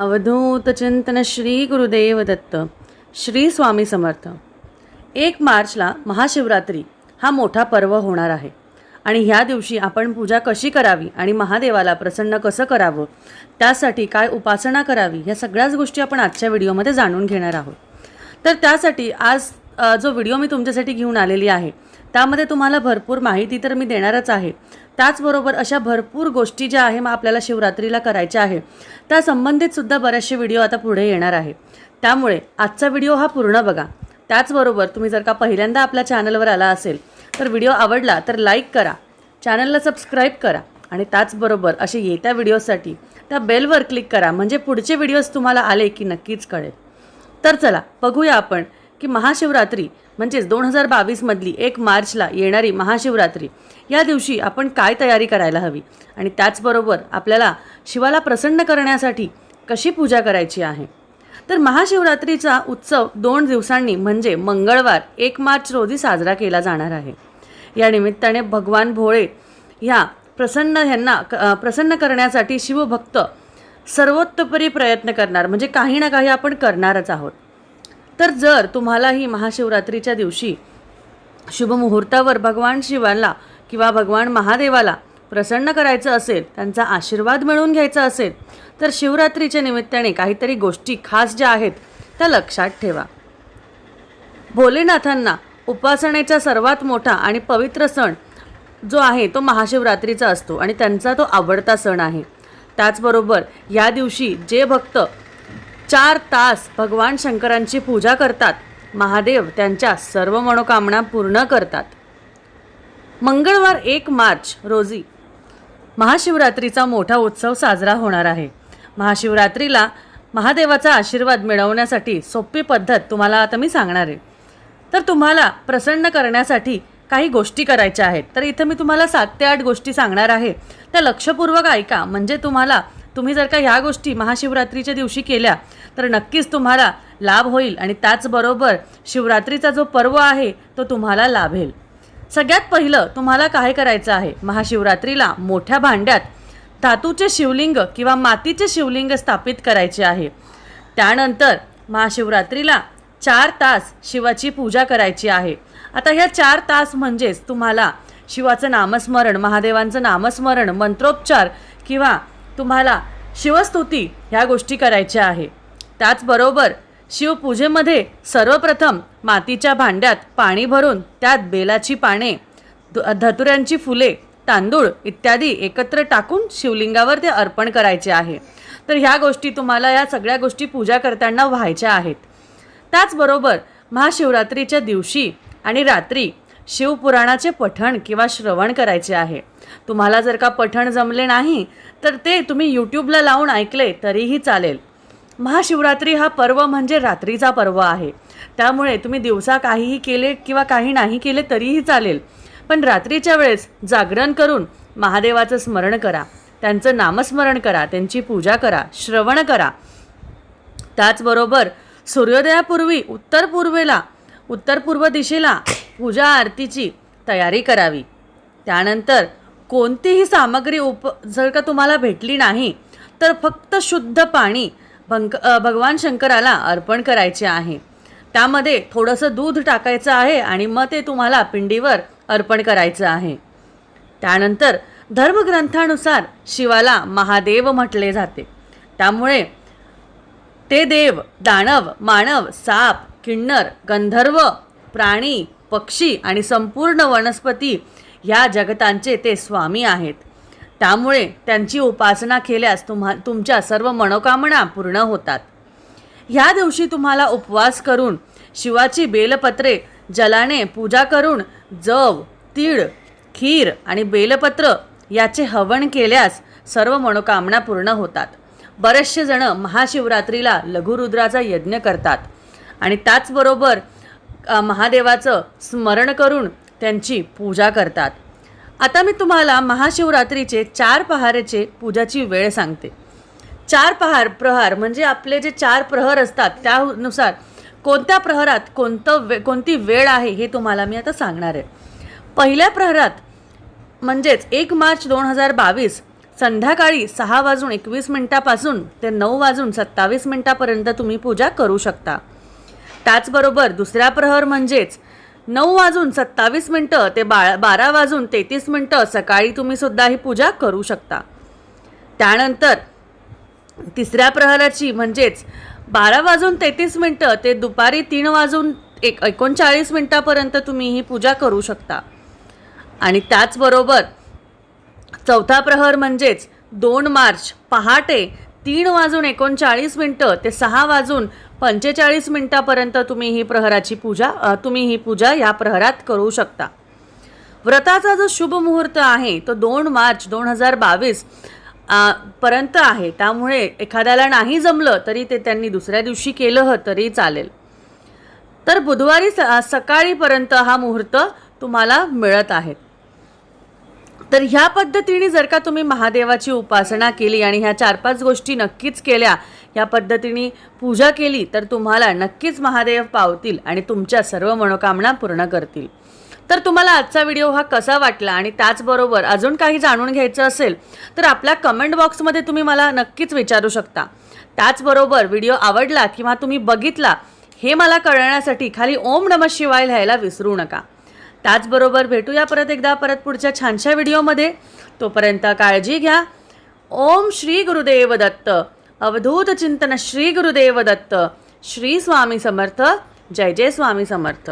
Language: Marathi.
अवधूत चिंतन श्री गुरुदेव दत्त श्री स्वामी समर्थ. एक मार्चला महाशिवरात्री हा मोठा पर्व होणार आहे. आणि ह्या दिवशी आपण पूजा कशी करावी आणि महादेवाला प्रसन्न कसं करावं त्यासाठी काय उपासना करावी ह्या सगळ्याच गोष्टी आपण आजच्या व्हिडिओमध्ये जाणून घेणार आहोत. तर त्यासाठी आज जो व्हिडिओ मी तुमच्यासाठी घेऊन आलेली आहे त्यामध्ये तुम्हाला भरपूर माहिती तर मी देणारच आहे. त्याचबरोबर अशा भरपूर गोष्टी ज्या आहे मग आपल्याला शिवरात्रीला करायच्या आहे त्या संबंधितसुद्धा बरेचसे व्हिडिओ आता पुढे येणार आहे. त्यामुळे आजचा व्हिडिओ हा पूर्ण बघा. त्याचबरोबर तुम्ही जर का पहिल्यांदा आपल्या चॅनलवर आला असेल तर व्हिडिओ आवडला तर लाईक करा चॅनलला सबस्क्राईब करा आणि त्याचबरोबर असे येत्या व्हिडिओसाठी त्या बेलवर क्लिक करा म्हणजे पुढचे व्हिडिओज तुम्हाला आले की नक्कीच कळेल. तर चला बघूया आपण की महाशिवरात्री म्हणजेच दोन हजार बावीसमधली एक मार्चला येणारी महाशिवरात्री या दिवशी आपण काय तयारी करायला हवी? आणि त्याचबरोबर आपल्याला शिवाला प्रसन्न करण्यासाठी कशी पूजा करायची आहे? तर महाशिवरात्रीचा उत्सव दोन दिवसांनी म्हणजे मंगळवार एक मार्च रोजी साजरा केला जाणार आहे. या निमित्ताने भगवान भोळे ह्या प्रसन्न ह्यांना क- प्रसन्न करण्यासाठी शिवभक्त सर्वोत्तपरी प्रयत्न करणार. म्हणजे काही ना काही आपण करणारच आहोत. तर जर तुम्हालाही महाशिवरात्रीच्या दिवशी शुभमुहूर्तावर भगवान शिवाला किंवा भगवान महादेवाला प्रसन्न करायचं असेल त्यांचा आशीर्वाद मिळवून घ्यायचा असेल तर शिवरात्रीच्या निमित्ताने काहीतरी गोष्टी खास ज्या आहेत त्या लक्षात ठेवा. भोलेनाथांना उपासनेचा सर्वात मोठा आणि पवित्र सण जो आहे तो महाशिवरात्रीचा असतो आणि त्यांचा तो आवडता सण आहे. त्याचबरोबर या दिवशी जे भक्त चार तास भगवान शंकरांची पूजा करतात. महादेव त्यांच्या सर्व मनोकामना पूर्ण करतात. मंगळवार एक मार्च रोजी महाशिवरात्रीचा मोठा उत्सव साजरा होणार आहे. महाशिवरात्रीला महादेवाचा आशीर्वाद मिळवण्यासाठी सोपी पद्धत तुम्हाला आता मी सांगणार आहे. तर तुम्हाला प्रसन्न करण्यासाठी काही गोष्टी करायच्या आहेत. तर इथं मी तुम्हाला सात ते आठ गोष्टी सांगणार आहे. त्या लक्षपूर्वक ऐका. म्हणजे तुम्हाला तुम्ही जर का ह्या गोष्टी महाशिवरात्रीच्या दिवशी केल्या तर नक्कीच तुम्हाला लाभ होईल आणि त्याचबरोबर शिवरात्रीचा जो पर्व आहे तो तुम्हाला लाभेल. सगळ्यात पहिलं तुम्हाला काय करायचं आहे? महाशिवरात्रीला मोठ्या भांड्यात धातूचे शिवलिंग किंवा मातीचे शिवलिंग स्थापित करायचे आहे. त्यानंतर महाशिवरात्रीला चार तास शिवाची पूजा करायची आहे. आता ह्या चार तास म्हणजेच तुम्हाला शिवाचं नामस्मरण महादेवांचं नामस्मरण मंत्रोपचार किंवा तुम्हाला शिवस्तुती ह्या गोष्टी करायच्या आहे. त्याचबरोबर शिवपूजेमध्ये सर्वप्रथम मातीच्या भांड्यात पाणी भरून त्यात बेलाची पाने ध- धतुऱ्यांची फुले तांदूळ इत्यादी एकत्र टाकून शिवलिंगावर ते अर्पण करायचे आहे. तर ह्या गोष्टी तुम्हाला या सगळ्या गोष्टी पूजा करताना व्हायच्या आहेत. त्याचबरोबर महाशिवरात्रीच्या दिवशी आणि रात्री शिवपुराणाचे पठण किंवा श्रवण करायचे आहे. तुम्हाला जर का पठण जमले नाही तर ते तुम्ही यूट्यूबला लावून ऐकले तरीही चालेल. महाशिवरात्री हा पर्व म्हणजे रात्रीचा पर्व आहे. त्यामुळे तुम्ही दिवसा काहीही केले किंवा काही नाही केले तरीही चालेल. पण रात्रीच्या वेळेस जागरण करून महादेवाचं स्मरण करा. त्यांचं नामस्मरण करा त्यांची पूजा करा श्रवण करा. त्याचबरोबर सूर्योदयापूर्वी उत्तर पूर्वेला उत्तर पूर्व दिशेला पूजा आरतीची तयारी करावी. त्यानंतर कोणतीही सामग्री उप जर का तुम्हाला भेटली नाही तर फक्त शुद्ध पाणी भंक भगवान शंकराला अर्पण करायचे आहे. त्यामध्ये थोडंसं दूध टाकायचं आहे आणि मग ते तुम्हाला पिंडीवर अर्पण करायचं आहे. त्यानंतर धर्मग्रंथानुसार शिवाला महादेव म्हटले जाते. त्यामुळे ते देव दानव मानव साप किन्नर गंधर्व प्राणी पक्षी आणि संपूर्ण वनस्पती ह्या जगतांचे ते स्वामी आहेत. त्यामुळे त्यांची उपासना केल्यास तुम्हा तुमच्या सर्व मनोकामना पूर्ण होतात. ह्या दिवशी तुम्हाला उपवास करून शिवाची बेलपत्रे जलाने पूजा करून जव तीळ खीर आणि बेलपत्र याचे हवन केल्यास सर्व मनोकामना पूर्ण होतात. बरेचसे जण महाशिवरात्रीला लघुरुद्राचा यज्ञ करतात आणि त्याचबरोबर महादेवाचं स्मरण करून त्यांची पूजा करतात. आता मी तुम्हाला महाशिवरात्रीचे चार पहारेचे पूजाची वेळ सांगते. चार पहार प्रहार म्हणजे आपले जे चार प्रहर असतात त्यानुसार कोणत्या प्रहरात कोणतं वे कोणती वेळ आहे हे तुम्हाला मी आता सांगणार आहे. पहिल्या प्रहरात म्हणजेच एक मार्च दोन हजार बावीस संध्याकाळी सहा वाजून एकवीस मिनटापासून ते नऊ वाजून सत्तावीस मिनटापर्यंत तुम्ही पूजा करू शकता. त्याचबरोबर दुसरा प्रहर म्हणजेच नऊ वाजून सत्तावीस मिनटं ते बा बारा वाजून तेहतीस मिनटं सकाळी तुम्ही सुद्धा ही पूजा करू शकता. त्यानंतर तिसऱ्या प्रहराची म्हणजेच बारा वाजून तेहतीस मिनटं ते दुपारी तीन वाजून एक एकोणचाळीस मिनटापर्यंत तुम्ही ही पूजा करू शकता. आणि त्याचबरोबर चौथा प्रहर म्हणजेच दोन मार्च पहाटे तीन वाजून एकोणचाळीस मिनटं ते सहा वाजून पंचेचाळीस मिनटापर्यंत तुम्ही ही प्रहराची पूजा तुम्ही ही पूजा या प्रहरात करू शकता. व्रताचा जो शुभ मुहूर्त आहे तो दोन मार्च दोन हजार बावीस पर्यंत आहे. त्यामुळे एखाद्याला नाही जमलं तरी ते त्यांनी दुसऱ्या दिवशी केलं तरी चालेल. तर बुधवारी स सकाळीपर्यंत हा मुहूर्त तुम्हाला मिळत आहे. तर ह्या पद्धतीने जर का तुम्ही महादेवाची उपासना केली आणि ह्या चार पाच गोष्टी नक्कीच केल्या ह्या पद्धतीने पूजा केली तर तुम्हाला नक्कीच महादेव पावतील आणि तुमच्या सर्व मनोकामना पूर्ण करतील. तर तुम्हाला आजचा व्हिडिओ हा कसा वाटला आणि त्याचबरोबर अजून काही जाणून घ्यायचं असेल तर आपल्या कमेंट बॉक्समध्ये तुम्ही मला नक्कीच विचारू शकता. त्याचबरोबर व्हिडिओ आवडला किंवा तुम्ही बघितला हे मला कळण्यासाठी खाली ओम नम शिवाय लिहायला विसरू नका. त्याचबरोबर भेटूया परत एकदा परत पुढच्या छानशा व्हिडिओमध्ये. तोपर्यंत काळजी घ्या. ओम श्री गुरुदेव दत्त. अवधूत चिंतन श्री गुरुदेव दत्त. श्री स्वामी समर्थ. जय जय स्वामी समर्थ.